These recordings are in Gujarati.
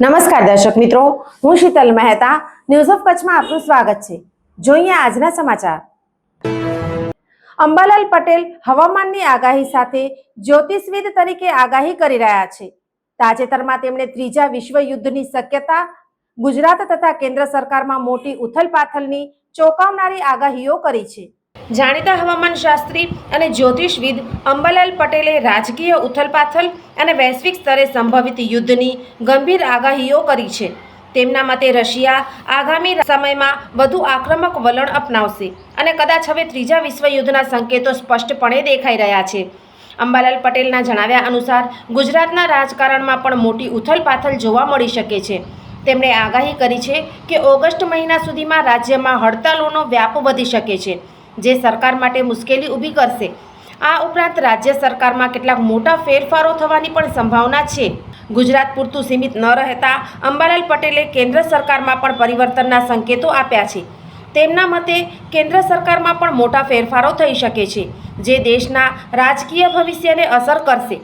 નમસ્કાર દર્શક મિત્રો, હું શીતલ મહેતા ન્યૂઝ ઓફ કચ્છમાં આપનું સ્વાગત છે. જોઈએ આજના સમાચાર. અંબાલાલ પટેલ હવામાનની આગાહી સાથે જ્યોતિષવિદ તરીકે આગાહી કરી રહ્યા છે. તાજેતરમાં તેમણે ત્રીજા વિશ્વ યુદ્ધની શક્યતા, ગુજરાત તથા કેન્દ્ર સરકારમાં મોટી ઉથલપાથલની ચોંકાવનારી આગાહીઓ કરી છે. જાણીતા હવામાન શાસ્ત્રી અને જ્યોતિષવિદ અંબાલાલ પટેલે રાજકીય ઉથલપાથલ અને વૈશ્વિક સ્તરે સંભવિત યુદ્ધની ગંભીર આગાહીઓ કરી છે. તેમના મતે રશિયા આગામી સમયમાં વધુ આક્રમક વલણ અપનાવશે અને કદાચ હવે ત્રીજા વિશ્વયુદ્ધના સંકેતો સ્પષ્ટપણે દેખાઈ રહ્યા છે. અંબાલાલ પટેલના જણાવ્યા અનુસાર, ગુજરાતના રાજકારણમાં પણ મોટી ઉથલપાથલ જોવા મળી શકે છે. તેમણે આગાહી કરી છે કે ઓગસ્ટ મહિના સુધીમાં રાજ્યમાં હડતાલોનો વ્યાપ વધી શકે છે. જે સરકાર માટે મુશ્કેલી ઊભી કરશે. આ ઉપરાંત રાજ્ય સરકારમાં કેટલાક મોટા ફેરફારો થવાની પણ સંભાવના છે. ગુજરાત પૂરતું સીમિત ન રહેતા અંબાલાલ પટેલે કેન્દ્ર સરકારમાં પણ પરિવર્તનના સંકેતો આપ્યા છે. તેમના મતે, કેન્દ્ર સરકારમાં પણ મોટા ફેરફારો થઈ શકે છે, જે દેશના રાજકીય ભવિષ્યને અસર કરશે.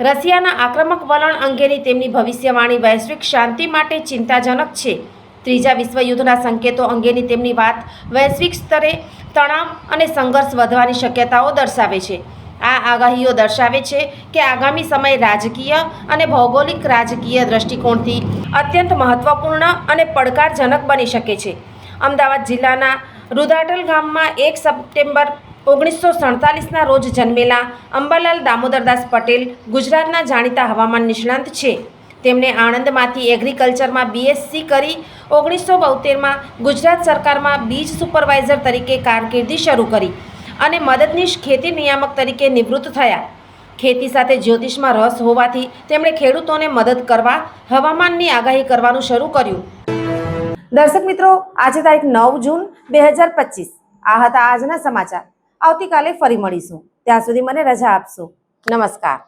રશિયાના આક્રમક વલણ અંગેની તેમની ભવિષ્યવાણી વૈશ્વિક શાંતિ માટે ચિંતાજનક છે. ત્રીજા વિશ્વયુદ્ધના સંકેતો અંગેની તેમની વાત વૈશ્વિક સ્તરે તણાવ અને સંઘર્ષ વધવાની શક્યતાઓ દર્શાવે છે. આ આગાહીઓ દર્શાવે છે કે આગામી સમય રાજકીય અને ભૌગોલિક રાજકીય દ્રષ્ટિકોણથી અત્યંત મહત્વપૂર્ણ અને પડકારજનક બની શકે છે. અમદાવાદ જિલ્લાના રુદાટલ ગામમાં એક સપ્ટેમ્બર ઓગણીસો સડતાલીસના રોજ જન્મેલા અંબાલાલ દામોદરદાસ પટેલ ગુજરાતના જાણીતા હવામાન નિષ્ણાંત છે. તેમણે આણંદમાંથી એગ્રીકલ્ચરમાં બીએસસી કરી ઓગણીસો બોતેરમાં ગુજરાત સરકારમાં બીજ સુપરવાઇઝર તરીકે કારકિર્દી શરૂ કરી અને મદદનીશ ખેતી નિયામક તરીકે નિવૃત્ત થયા. ખેતી સાથે જ્યોતિષમાં રસ હોવાથી તેમણે ખેડૂતોને મદદ કરવા, હવામાનની આગાહી કરવાનું શરૂ કર્યું. દર્શક મિત્રો, આજે તારીખ નવ જૂન બે હજાર પચીસ. આ હતા આજના સમાચાર. આવતીકાલે ફરી મળીશું. ત્યાં સુધી મને રજા આપશો. નમસ્કાર.